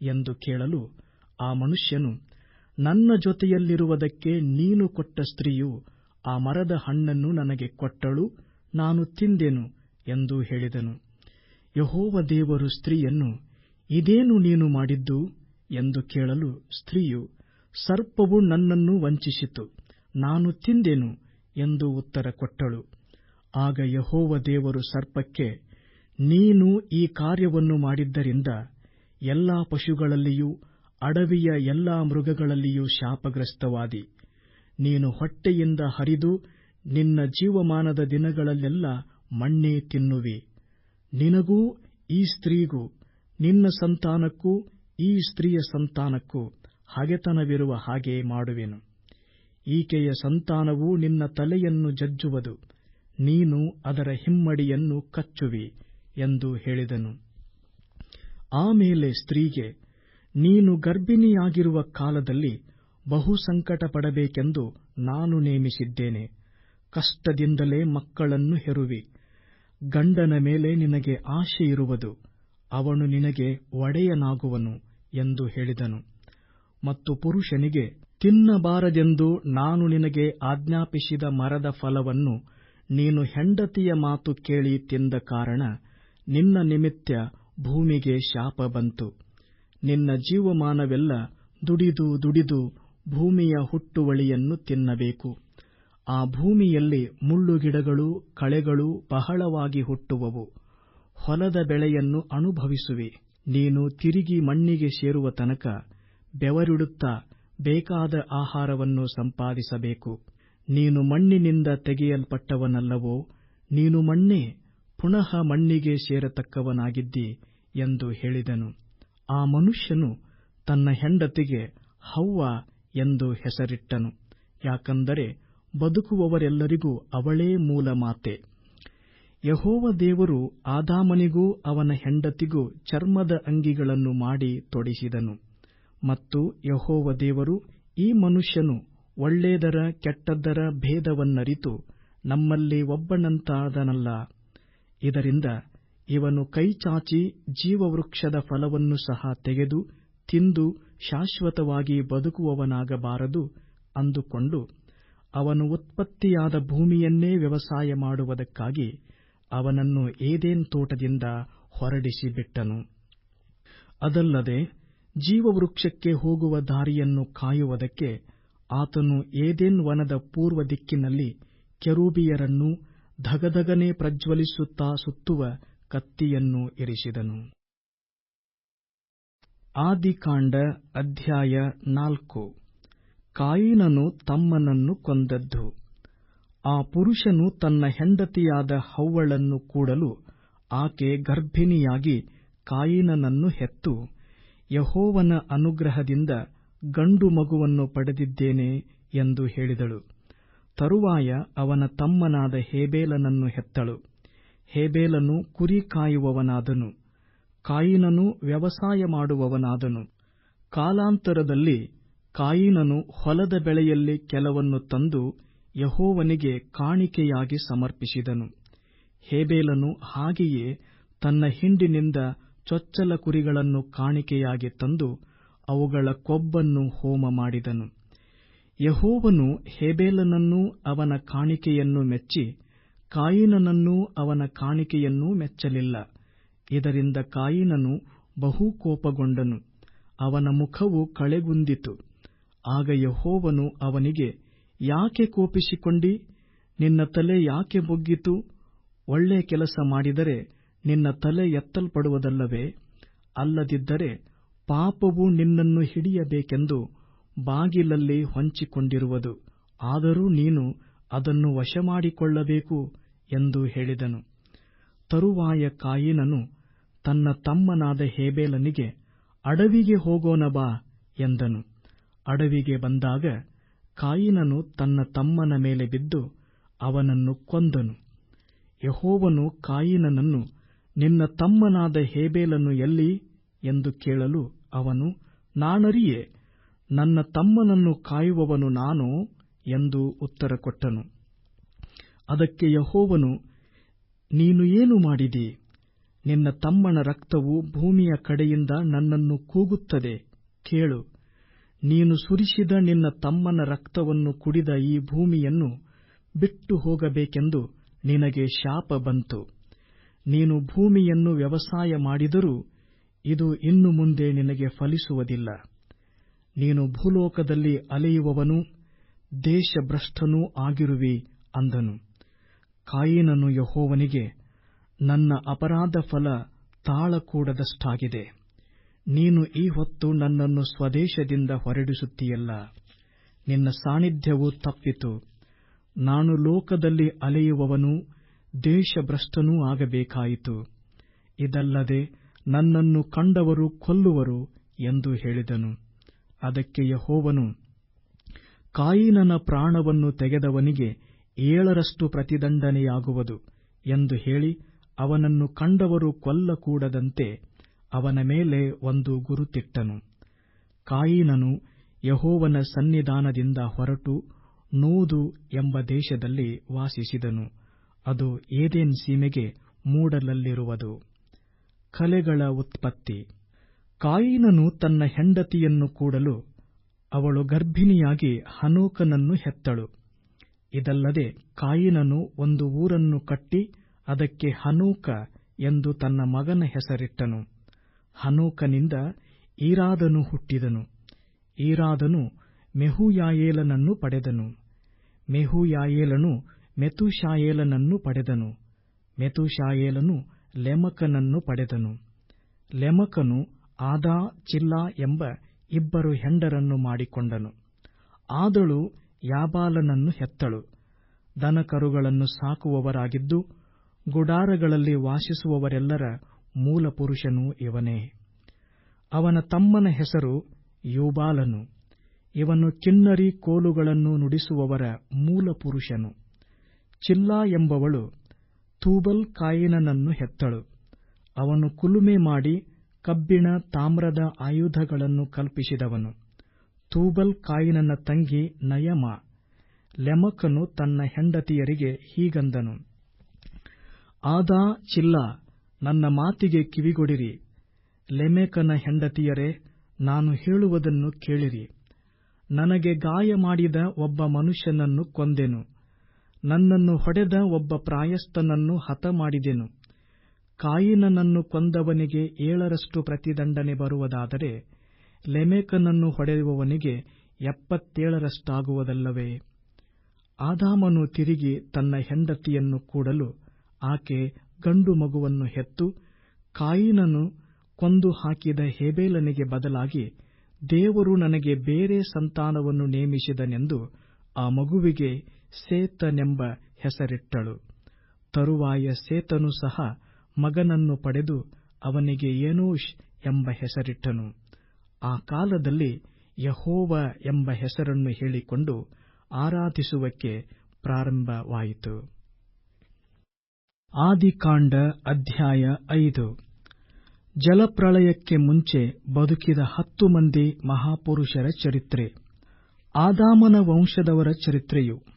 ಎಂದು ಕೇಳಲು ಆ ಮನುಷ್ಯನು, ನನ್ನ ಜೊತೆಯಲ್ಲಿರುವುದಕ್ಕೆ ನೀನು ಕೊಟ್ಟ ಸ್ತ್ರೀಯು ಆ ಮರದ ಹಣ್ಣನ್ನು ನನಗೆ ಕೊಟ್ಟಳು, ನಾನು ತಿಂದೆನು ಎಂದು ಹೇಳಿದನು. ಯಹೋವ ದೇವರು ಸ್ತ್ರೀಯನ್ನು, ಇದೇನು ನೀನು ಮಾಡಿದ್ದು? ಎಂದು ಕೇಳಲು ಸ್ತ್ರೀಯು ಸರ್ಪವು ನನ್ನನ್ನು ವಂಚಿಸಿತು. ನಾನು ತಿಂದೆನು ಎಂದು ಉತ್ತರ ಕೊಟ್ಟಳು. ಆಗ ಯಹೋವ ದೇವರು ಸರ್ಪಕ್ಕೆ, ನೀನು ಈ ಕಾರ್ಯವನ್ನು ಮಾಡಿದ್ದರಿಂದ ಎಲ್ಲಾ ಪಶುಗಳಲ್ಲಿಯೂ ಅಡವಿಯ ಎಲ್ಲಾ ಮೃಗಗಳಲ್ಲಿಯೂ ಶಾಪಗ್ರಸ್ತವಾದಿ. ನೀನು ಹೊಟ್ಟೆಯಿಂದ ಹರಿದು ನಿನ್ನ ಜೀವಮಾನದ ದಿನಗಳಲ್ಲೆಲ್ಲ ಮಣ್ಣೇ ತಿನ್ನುವಿ. ನಿನಗೂ ಈ ಸ್ತ್ರೀಗೂ, ನಿನ್ನ ಸಂತಾನಕ್ಕೂ, ಈ ಸ್ತ್ರೀಯ ಸಂತಾನಕ್ಕೂ ಹಗೆತನವಿರುವ ಹಾಗೆ ಮಾಡುವೆನು. ಈಕೆಯ ಸಂತಾನವು ನಿನ್ನ ತಲೆಯನ್ನು ಜಜ್ಜುವುದು. ನೀನು ಅದರ ಹಿಮ್ಮಡಿಯನ್ನು ಕಚ್ಚುವಿ ಎಂದು ಹೇಳಿದನು. ಆಮೇಲೆ ಸ್ತ್ರೀಗೆ, ನೀನು ಗರ್ಭಿಣಿಯಾಗಿರುವ ಕಾಲದಲ್ಲಿ ಬಹು ಸಂಕಟ ಪಡಬೇಕೆಂದು ನಾನು ನೇಮಿಸಿದ್ದೇನೆ. ಕಷ್ಟದಿಂದಲೇ ಮಕ್ಕಳನ್ನು ಹೆರುವಿ. ಗಂಡನ ಮೇಲೆ ನಿನಗೆ ಆಶೆಯಿರುವುದು. ಅವನು ನಿನಗೆ ಒಡೆಯನಾಗುವನು ಎಂದು ಹೇಳಿದನು. ಮತ್ತು ಪುರುಷನಿಗೆ, ತಿನ್ನಬಾರದೆಂದು ನಾನು ನಿನಗೆ ಆಜ್ಞಾಪಿಸಿದ ಮರದ ಫಲವನ್ನು ನೀನು ಹೆಂಡತಿಯ ಮಾತು ಕೇಳಿ ತಿಂದ ಕಾರಣ ನಿನ್ನ ನಿಮಿತ್ತ ಭೂಮಿಗೆ ಶಾಪ ಬಂತು. ನಿನ್ನ ಜೀವಮಾನವೆಲ್ಲ ದುಡಿದು ದುಡಿದು ಭೂಮಿಯ ಹುಟ್ಟುವಳಿಯನ್ನು ತಿನ್ನಬೇಕು. ಆ ಭೂಮಿಯಲ್ಲಿ ಮುಳ್ಳುಗಿಡಗಳು, ಕಳೆಗಳು ಬಹಳವಾಗಿ ಹುಟ್ಟುವವು. ಹೊಲದ ಬೆಳೆಯನ್ನು ಅನುಭವಿಸುವಿ. ನೀನು ತಿರುಗಿ ಮಣ್ಣಿಗೆ ಸೇರುವ ತನಕ ಬೆವರಿಡುತ್ತಾ ಬೇಕಾದ ಆಹಾರವನ್ನು ಸಂಪಾದಿಸಬೇಕು. ನೀನು ಮಣ್ಣಿನಿಂದ ತೆಗೆಯಲ್ಪಟ್ಟವನಲ್ಲವೋ, ನೀನು ಮಣ್ಣೇ ಪುನಃ ಮಣ್ಣಿಗೆ ಸೇರತಕ್ಕವನಾಗಿದ್ದಿ ಎಂದು ಹೇಳಿದನು. ಆ ಮನುಷ್ಯನು ತನ್ನ ಹೆಂಡತಿಗೆ ಹವ್ವ ಎಂದು ಹೆಸರಿಟ್ಟನು. ಯಾಕಂದರೆ ಬದುಕುವವರೆಲ್ಲರಿಗೂ ಅವಳೇ ಮೂಲ ಮಾತೆ. ಯಹೋವ ದೇವರು ಆದಾಮನಿಗೂ ಅವನ ಹೆಂಡತಿಗೂ ಚರ್ಮದ ಅಂಗಿಗಳನ್ನು ಮಾಡಿ ತೊಡಿಸಿದನು. ಮತ್ತು ಯಹೋವ ದೇವರು ಈ ಮನುಷ್ಯನು ಒಳ್ಳೆಯದರ ಕೆಟ್ಟದ್ದರ ಭೇದವನ್ನರಿತು ನಮ್ಮಲ್ಲಿ ಒಬ್ಬನಂತಾದನಲ್ಲ. ಇದರಿಂದ ಇವನು ಕೈಚಾಚಿ ಜೀವವೃಕ್ಷದ ಫಲವನ್ನು ಸಹ ತೆಗೆದು ತಿಂದು ಶಾಶ್ವತವಾಗಿ ಬದುಕುವವನಾಗಬಾರದು ಅಂದುಕೊಂಡು ಅವನು ಉತ್ಪತ್ತಿಯಾದ ಭೂಮಿಯನ್ನೇ ವ್ಯವಸಾಯ ಮಾಡುವುದಕ್ಕಾಗಿ ಅವನನ್ನು ಏದೇನ್ ತೋಟದಿಂದ ಹೊರಡಿಸಿಬಿಟ್ಟನು. ಅದಲ್ಲದೆ ಜೀವವೃಕ್ಷಕ್ಕೆ ಹೋಗುವ ದಾರಿಯನ್ನು ಕಾಯುವುದಕ್ಕೆ ಆತನು ಏದೆನ್ ವನದ ಪೂರ್ವ ದಿಕ್ಕಿನಲ್ಲಿ ಕೆರೂಬಿಯರನ್ನು ಧಗಧಗನೆ ಪ್ರಜ್ವಲಿಸುತ್ತಾ ಸುತ್ತುವ ಕತ್ತಿಯನ್ನು ಇರಿಸಿದನು. ಆದಿಕಾಂಡ ಅಧ್ಯಾಯ ನಾಲ್ಕು. ಕಾಯಿನನು ತಮ್ಮನನ್ನು ಕೊಂದದ್ದು. ಆ ಪುರುಷನು ತನ್ನ ಹೆಂಡತಿಯಾದ ಹವ್ವಳನ್ನು ಕೂಡಲು ಆಕೆ ಗರ್ಭಿಣಿಯಾಗಿ ಕಾಯಿನನನ್ನು ಹೆತ್ತು ಯಹೋವನ ಅನುಗ್ರಹದಿಂದ ಗಂಡು ಮಗುವನ್ನು ಪಡೆದಿದ್ದೇನೆ ಎಂದು ಹೇಳಿದಳು. ತರುವಾಯ ಅವನ ತಮ್ಮನಾದ ಹೇಬೇಲನನ್ನು ಹೆತ್ತಳು. ಹೇಬೇಲನು ಕುರಿ ಕಾಯುವವನಾದನು. ಕಾಯಿನನು ವ್ಯವಸಾಯ ಮಾಡುವವನಾದನು. ಕಾಲಾಂತರದಲ್ಲಿ ಕಾಯಿನನು ಹೊಲದ ಬೆಳೆಯಲ್ಲಿ ಕೆಲವನ್ನು ತಂದು ಯಹೋವನಿಗೆ ಕಾಣಿಕೆಯಾಗಿ ಸಮರ್ಪಿಸಿದನು. ಹೇಬೇಲನು ಹಾಗೆಯೇ ತನ್ನ ಹಿಂಡಿನಿಂದ ಚೊಚ್ಚಲ ಕುರಿಗಳನ್ನು ಕಾಣಿಕೆಯಾಗಿ ತಂದು ಅವುಗಳ ಕೊಬ್ಬನ್ನು ಹೋಮ ಮಾಡಿದನು. ಯಹೋವನು ಹೇಬೇಲನನ್ನೂ ಅವನ ಕಾಣಿಕೆಯನ್ನು ಮೆಚ್ಚಿ, ಕಾಯಿನನನ್ನೂ ಅವನ ಕಾಣಿಕೆಯನ್ನೂ ಮೆಚ್ಚಲಿಲ್ಲ. ಇದರಿಂದ ಕಾಯಿನನು ಬಹು ಕೋಪಗೊಂಡನು. ಅವನ ಮುಖವು ಕಳೆಗುಂದಿತು. ಆಗ ಯಹೋವನು ಅವನಿಗೆ, ಯಾಕೆ ಕೋಪಿಸಿಕೊಂಡಿ? ನಿನ್ನ ತಲೆ ಯಾಕೆ ಬೊಗ್ಗಿತು? ಒಳ್ಳೆ ಕೆಲಸ ಮಾಡಿದರೆ ನಿನ್ನ ತಲೆ ಎತ್ತಲ್ಪಡುವುದಲ್ಲವೇ? ಅಲ್ಲದಿದ್ದರೆ ಪಾಪವು ನಿನ್ನನ್ನು ಹಿಡಿಯಬೇಕೆಂದು ಬಾಗಿಲಲ್ಲಿ ಹೊಂಚಿಕೊಂಡಿರುವುದು. ಆದರೂ ನೀನು ಅದನ್ನು ವಶಮಾಡಿಕೊಳ್ಳಬೇಕು ಎಂದು ಹೇಳಿದನು. ತರುವಾಯ ಕಾಯಿನನು ತನ್ನ ತಮ್ಮನಾದ ಹೇಬೇಲನಿಗೆ, ಅಡವಿಗೆ ಹೋಗೋಣ ಬಾ ಎಂದನು. ಅಡವಿಗೆ ಬಂದಾಗ ಕಾಯಿನನು ತನ್ನ ತಮ್ಮನ ಮೇಲೆ ಬಿದ್ದು ಅವನನ್ನು ಕೊಂದನು. ಯಹೋವನು ಕಾಯಿನನನ್ನು ನಿನ್ನ ತಮ್ಮನಾದ ಹೇಬೇಲನು ಎಲ್ಲಿ ಎಂದು ಕೇಳಲು ಅವನು, ನಾನರಿಯೆ, ನನ್ನ ತಮ್ಮನನ್ನು ಕಾಯುವವನು ನಾನು ಎಂದು ಉತ್ತರ ಕೊಟ್ಟನು. ಅದಕ್ಕೆ ಯಹೋವನು, ನೀನು ಏನು ಮಾಡಿದಿ? ನಿನ್ನ ತಮ್ಮನ ರಕ್ತವು ಭೂಮಿಯ ಕಡೆಯಿಂದ ನನ್ನನ್ನು ಕೂಗುತ್ತದೆ, ಕೇಳು. ನೀನು ಸುರಿಸಿದ ನಿನ್ನ ತಮ್ಮನ ರಕ್ತವನ್ನು ಕುಡಿದ ಈ ಭೂಮಿಯನ್ನು ಬಿಟ್ಟು ಹೋಗಬೇಕೆಂದು ನಿನಗೆ ಶಾಪ ಬಂತು. ನೀನು ಭೂಮಿಯನ್ನು ವ್ಯವಸಾಯ ಮಾಡಿದರೂ ಇದು ಇನ್ನು ಮುಂದೆ ನಿನಗೆ ಫಲಿಸುವುದಿಲ್ಲ. ನೀನು ಭೂಲೋಕದಲ್ಲಿ ಅಲೆಯುವವನೂ ದೇಶಭ್ರಷ್ಟನೂ ಆಗಿರುವಿ ಅಂದನು. ಕಾಯಿನನು ಯಹೋವನಿಗೆ, ನನ್ನ ಅಪರಾಧ ಫಲ ತಾಳಕೂಡದಷ್ಟಾಗಿದೆ. ನೀನು ಈ ಹೊತ್ತು ನನ್ನನ್ನು ಸ್ವದೇಶದಿಂದ ಹೊರಡಿಸುತ್ತೀಯಲ್ಲ. ನಿನ್ನ ಸಾನ್ನಿಧ್ಯವು ತಪ್ಪಿತು. ನಾನು ಲೋಕದಲ್ಲಿ ಅಲೆಯುವವನೂ ದೇಶಭ್ರಷ್ಟನೂ ಆಗಬೇಕಾಯಿತು. ಇದಲ್ಲದೆ ನನ್ನನ್ನು ಕಂಡವರು ಕೊಲ್ಲುವರು ಎಂದು ಹೇಳಿದನು. ಅದಕ್ಕೆ ಯಹೋವನು, ಕಾಯಿನನ ಪ್ರಾಣವನ್ನು ತೆಗೆದವನಿಗೆ ಏಳರಷ್ಟು ಪ್ರತಿದಂಡನೆಯಾಗುವುದು ಎಂದು ಹೇಳಿ ಅವನನ್ನು ಕಂಡವರು ಕೊಲ್ಲಕೂಡದಂತೆ ಅವನ ಮೇಲೆ ಒಂದು ಗುರುತಿಟ್ಟನು. ಕಾಯಿನನು ಯಹೋವನ ಸನ್ನಿಧಾನದಿಂದ ಹೊರಟು ನೋದು ಎಂಬ ದೇಶದಲ್ಲಿ ವಾಸಿಸಿದನು. ಅದು ಏದೇನ್ ಸೀಮೆಗೆ ಮೂಡಲಲ್ಲಿರುವುದು. ಕಲೆಗಳ ಉತ್ಪತ್ತಿ. ಕಾಯಿನನು ತನ್ನ ಹೆಂಡತಿಯನ್ನು ಕೂಡಲು ಅವಳು ಗರ್ಭಿಣಿಯಾಗಿ ಹನೋಕನನ್ನು ಹೆತ್ತಳು. ಇದಲ್ಲದೆ ಕಾಯಿನನು ಒಂದು ಊರನ್ನು ಕಟ್ಟಿ ಅದಕ್ಕೆ ಹನೋಕ ಎಂದು ತನ್ನ ಮಗನ ಹೆಸರಿಟ್ಟನು. ಹನೋಕನಿಂದ ಈರಾದನು ಹುಟ್ಟಿದನು. ಈರಾದನು ಮೆಹುಯಾಯೇಲನನ್ನು ಪಡೆದನು. ಮೆಹುಯಾಯೇಲನು ಮೆತುಶಾಯೇಲನನ್ನು ಪಡೆದನು. ಮೆತುಶಾಯೇಲನು ಲೆಮಕನನ್ನು ಪಡೆದನು. ಲೆಮಕನು ಆದಾ ಚಿಲ್ಲಾ ಎಂಬ ಇಬ್ಬರು ಹೆಂಡರನ್ನು ಮಾಡಿಕೊಂಡನು. ಆದಳು ಯಾಬಾಲನನ್ನು ಹೆತ್ತಳು. ದನಕರುಗಳನ್ನು ಸಾಕುವವರಾಗಿದ್ದು, ಗುಡಾರಗಳಲ್ಲಿ ವಾಸಿಸುವವರೆಲ್ಲರ ಮೂಲಪುರುಷನು ಇವನೇ. ಅವನ ತಮ್ಮನ ಹೆಸರು ಯೂಬಾಲನು. ಇವನು ಕಿನ್ನರಿ ಕೋಲುಗಳನ್ನು ನುಡಿಸುವವರ ಮೂಲಪುರುಷನು. ಚಿಲ್ಲಾ ಎಂಬವಳು ತೂಬಲ್ ಕಾಯಿನನನ್ನು ಹೆತ್ತಳು. ಅವನು ಕುಲುಮೆ ಮಾಡಿ ಕಬ್ಬಿಣ ತಾಮ್ರದ ಆಯುಧಗಳನ್ನು ಕಲ್ಪಿಸಿದವನು. ತೂಬಲ್ ಕಾಯಿನನ ತಂಗಿ ನಯಮ, ಲೆಮಕನು ತನ್ನ ಹೆಂಡತಿಯರಿಗೆ ಹೀಗಂದನು, ಆದಾ ಚಿಲ್ಲಾ, ನನ್ನ ಮಾತಿಗೆ ಕಿವಿಗೊಡಿರಿ. ಲೆಮೆಕನ ಹೆಂಡತಿಯರೇ, ನಾನು ಹೇಳುವುದನ್ನು ಕೇಳಿರಿ. ನನಗೆ ಗಾಯ ಮಾಡಿದ ಒಬ್ಬ ಮನುಷ್ಯನನ್ನು ಕೊಂದೆನು. ನನ್ನನ್ನು ಹೊಡೆದ ಒಬ್ಬ ಪ್ರಾಯಸ್ಥನನ್ನು ಹತಮಾಡಿದೆನು. ಕಾಯಿನನನ್ನು ಕೊಂದವನಿಗೆ ಏಳರಷ್ಟು ಪ್ರತಿದಂಡನೆ ಬರುವುದಾದರೆ ಲೆಮೆಕನನ್ನು ಹೊಡೆಯುವವನಿಗೆ ಎಪ್ಪತ್ತೇಳರಷ್ಟಾಗುವುದಲ್ಲವೇ? ಆದಾಮನು ತಿರುಗಿ ತನ್ನ ಹೆಂಡತಿಯನ್ನು ಕೂಡಲು ಆಕೆ ಗಂಡು ಮಗುವನ್ನು ಹೆತ್ತು ಕಾಯಿನನು ಕೊಂದು ಹಾಕಿದ ಹೇಬೇಲನಿಗೆ ಬದಲಾಗಿ ದೇವರು ನನಗೆ ಬೇರೆ ಸಂತಾನವನ್ನು ನೇಮಿಸಿದನೆಂದು ಆ ಮಗುವಿಗೆ ಸೇತನೆಂಬ ಹೆಸರಿಟ್ಟಳು. ತರುವಾಯ ಸೇತನು ಸಹ ಮಗನನ್ನು ಪಡೆದು ಅವನಿಗೆ ಏನೋಷ್ ಎಂಬ ಹೆಸರಿಟ್ಟನು. ಆ ಕಾಲದಲ್ಲಿ ಯಹೋವ ಎಂಬ ಹೆಸರನ್ನು ಹೇಳಿಕೊಂಡು ಆರಾಧಿಸುವಕ್ಕೆ ಪ್ರಾರಂಭವಾಯಿತು. ಆದಿಕಾಂಡ ಅಧ್ಯಾಯ ಐದು. ಜಲಪ್ರಳಯಕ್ಕೆ ಮುಂಚೆ ಬದುಕಿದ ಹತ್ತು ಮಂದಿ ಮಹಾಪುರುಷರ ಚರಿತ್ರೆ. ಆದಾಮನ ವಂಶದವರ ಚರಿತ್ರೆಯು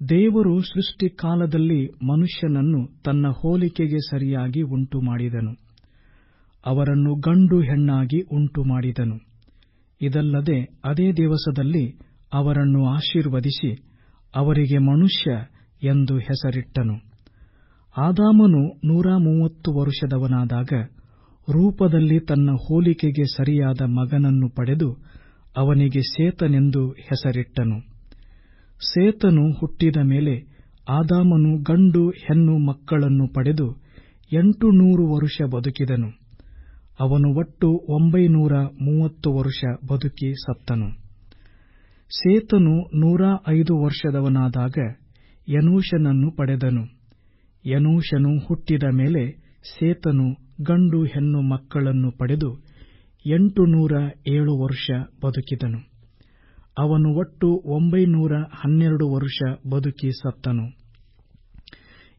ದೇವರು ಸೃಷ್ಟಿಕಾಲದಲ್ಲಿ ಮನುಷ್ಯನನ್ನು ತನ್ನ ಹೋಲಿಕೆಗೆ ಸರಿಯಾಗಿ ಉಂಟು ಮಾಡಿದನು. ಅವರನ್ನು ಗಂಡು ಹೆಣ್ಣಾಗಿ ಉಂಟು ಮಾಡಿದನು. ಇದಲ್ಲದೆ ಅದೇ ದಿವಸದಲ್ಲಿ ಅವರನ್ನು ಆಶೀರ್ವದಿಸಿ ಅವರಿಗೆ ಮನುಷ್ಯ ಎಂದು ಹೆಸರಿಟ್ಟನು. ಆದಾಮನು ನೂರ ಮೂವತ್ತು ವರುಷದವನಾದಾಗ ರೂಪದಲ್ಲಿ ತನ್ನ ಹೋಲಿಕೆಗೆ ಸರಿಯಾದ ಮಗನನ್ನು ಪಡೆದು ಅವನಿಗೆ ಸೇತನೆಂದು ಹೆಸರಿಟ್ಟನು. ಸೇತನು ಹುಟ್ಟಿದ ಮೇಲೆ ಆದಾಮನು ಗಂಡು, ಹೆಣ್ಣು ಮಕ್ಕಳನ್ನು ಪಡೆದು ಎಂಟುನೂರು ವರುಷ ಬದುಕಿದನು. ಅವನು ಒಟ್ಟು ಒಂಬೈನೂರ ಮೂವತ್ತು ವರುಷ ಬದುಕಿ ಸತ್ತನು. ಸೇತನು ನೂರ ಐದು ವರ್ಷದವನಾದಾಗ ಯನೂಷನನ್ನು ಪಡೆದನು. ಯನೂಷನು ಹುಟ್ಟಿದ ಮೇಲೆ ಸೇತನು ಗಂಡು, ಹೆಣ್ಣು ಮಕ್ಕಳನ್ನು ಪಡೆದು ಎಂಟು ನೂರ ಏಳು ವರ್ಷ ಬದುಕಿದನು. ಅವನು ಒಟ್ಟು ಒಂಬೈನೂರ ಹನ್ನೆರಡು ವರ್ಷ ಬದುಕಿ ಸತ್ತನು.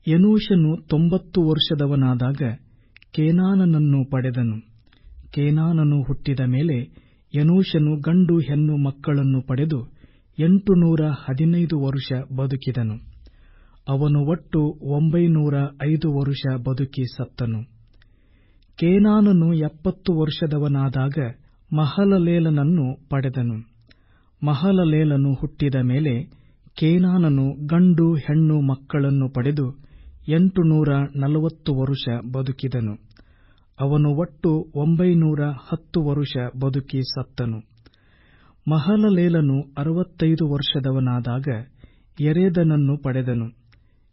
ಯನೂಷನು ತೊಂಬತ್ತು ವರ್ಷದವನಾದಾಗ ಕೇನಾನನನ್ನು ಪಡೆದನು. ಕೇನಾನನು ಹುಟ್ಟಿದ ಮೇಲೆ ಯನೂಷನು ಗಂಡು ಹೆಣ್ಣು ಮಕ್ಕಳನ್ನು ಪಡೆದು ಎಂಟುನೂರ ಹದಿನೈದು ವರುಷ ಬದುಕಿದನು. ಅವನು ಒಟ್ಟು ಒಂಬೈನೂರ ಐದು ವರುಷ ಬದುಕಿ ಸತ್ತನು. ಕೇನಾನನು ಎಪ್ಪತ್ತು ವರ್ಷದವನಾದಾಗ ಮಹಲಲೇಲನನ್ನು ಪಡೆದನು. ಮಹಲಲೇಲನು ಹುಟ್ಟಿದ ಮೇಲೆ ಕೇನಾನನು ಗಂಡು, ಹೆಣ್ಣು ಮಕ್ಕಳನ್ನು ಪಡೆದು ಎಂಟುನೂರ ನಲವತ್ತು ವರುಷ ಬದುಕಿದನು. ಅವನು ಒಟ್ಟು ಒಂಬೈನೂರ ಹತ್ತು ವರುಷ ಬದುಕಿ ಸತ್ತನು. ಮಹಲಲೇಲನು ಅರವತ್ತೈದು ವರ್ಷದವನಾದಾಗ ಎರೇದನನ್ನು ಪಡೆದನು.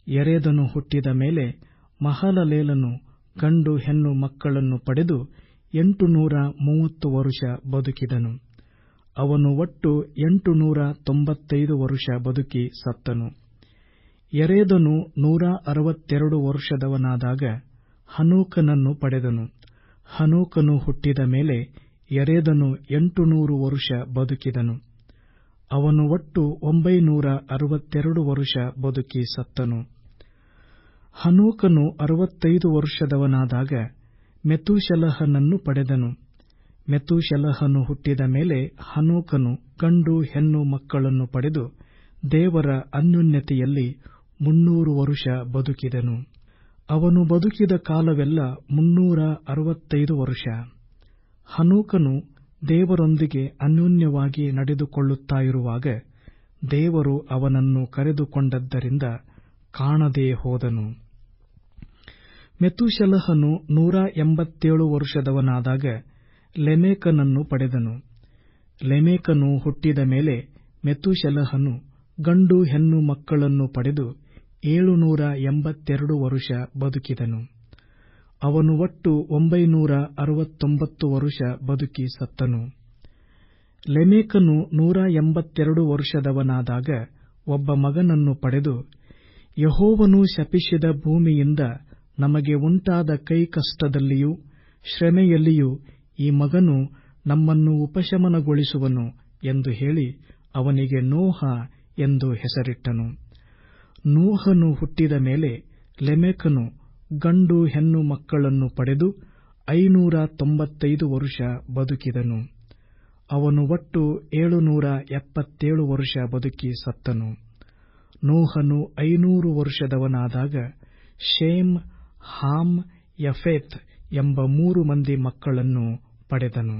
ಎರೇದನು ಹುಟ್ಟಿದ ಮೇಲೆ ಮಹಲಲೇಲನು ಗಂಡು, ಹೆಣ್ಣು ಮಕ್ಕಳನ್ನು ಪಡೆದು ಎಂಟುನೂರ ಮೂವತ್ತು ವರುಷ ಬದುಕಿದನು. ಅವನು ಒಟ್ಟು ಎಂಟು ನೂರ ತೊಂಬತ್ತೈದು ವರುಷ ಬದುಕಿ ಸತ್ತನು. ಎರೇದನು ನೂರ ಅರವತ್ತೆರಡು ವರ್ಷದವನಾದಾಗ ಹನೂಕನನ್ನು ಪಡೆದನು. ಹನೂಕನು ಹುಟ್ಟಿದ ಮೇಲೆ ಎರೇದನು ಎಂಟು ನೂರು ವರುಷ ಬದುಕಿದನು. ಅವನು ಒಟ್ಟು ಒಂಬೈನೂರ ಅರವತ್ತೆರಡು ವರುಷ ಬದುಕಿ ಸತ್ತನು. ಹನೂಕನು ಅರವತ್ತೈದು ವರ್ಷದವನಾದಾಗ ಮೆಥುಶಲಹನನ್ನು ಪಡೆದನು. ಮೆತೂಶಲಹನು ಹುಟ್ಟಿದ ಮೇಲೆ ಹನೂಕನು ಗಂಡು ಹೆಣ್ಣು ಮಕ್ಕಳನ್ನು ಪಡೆದು ದೇವರ ಅನ್ಯೋನ್ಯತೆಯಲ್ಲಿ ಮುನ್ನೂರು ವರುಷ ಬದುಕಿದನು. ಅವನು ಬದುಕಿದ ಕಾಲವೆಲ್ಲ ಮುನ್ನೂರ ಅರವತ್ತೈದು ವರುಷ. ಹನೂಕನು ದೇವರೊಂದಿಗೆ ಅನ್ಯೋನ್ಯವಾಗಿ ನಡೆದುಕೊಳ್ಳುತ್ತಾಯಿರುವಾಗ ದೇವರು ಅವನನ್ನು ಕರೆದುಕೊಂಡದ್ದರಿಂದ ಕಾಣದೇ ಹೋದನು. ಮೆತುಶಲಹನು ನೂರ ಎಂಬತ್ತೇಳು ವರುಷದವನಾದಾಗ ಲೆಮೇಕನನ್ನು ಪಡೆದನು. ಲೆಮೇಕನು ಹುಟ್ಟಿದ ಮೇಲೆ ಮೆತುಶಲಹನು ಗಂಡು ಹೆಣ್ಣು ಮಕ್ಕಳನ್ನು ಪಡೆದು ಏಳುನೂರ ಎಂಬತ್ತೆರಡು ವರುಷ ಬದುಕಿದನು. ಅವನು ಒಟ್ಟು ಒಂಬೈನೂರ ಅರವತ್ತೊಂಬತ್ತು ವರುಷ ಬದುಕಿ ಸತ್ತನು. ಲೆಮೇಕನು ನೂರ ಎಂಬತ್ತೆರಡು ವರುಷದವನಾದಾಗ ಒಬ್ಬ ಮಗನನ್ನು ಪಡೆದು, ಯಹೋವನು ಶಪಿಸಿದ ಭೂಮಿಯಿಂದ ನಮಗೆ ಉಂಟಾದ ಕೈಕಷ್ಟದಲ್ಲಿಯೂ ಶ್ರಮೆಯಲ್ಲಿಯೂ ಈ ಮಗನು ನಮ್ಮನ್ನು ಉಪಶಮನಗೊಳಿಸುವನು ಎಂದು ಹೇಳಿ ಅವನಿಗೆ ನೋಹ ಎಂದು ಹೆಸರಿಟ್ಟನು. ನೋಹನು ಹುಟ್ಟಿದ ಮೇಲೆ ಲೆಮೆಕನು ಗಂಡು ಹೆಣ್ಣು ಮಕ್ಕಳನ್ನು ಪಡೆದು ಐನೂರ ತೊಂಬತ್ತೈದು ವರುಷ ಬದುಕಿದನು. ಅವನು ಒಟ್ಟು ಏಳುನೂರ ಎಪ್ಪತ್ತೇಳು ವರುಷ ಬದುಕಿ ಸತ್ತನು. ನೋಹನು ಐನೂರು ವರ್ಷದವನಾದಾಗ ಶೇಮ್, ಹಾಮ್, ಯಫೇತ್ ಎಂಬ ಮೂರು ಮಂದಿ ಮಕ್ಕಳನ್ನು ಪಡೆದನು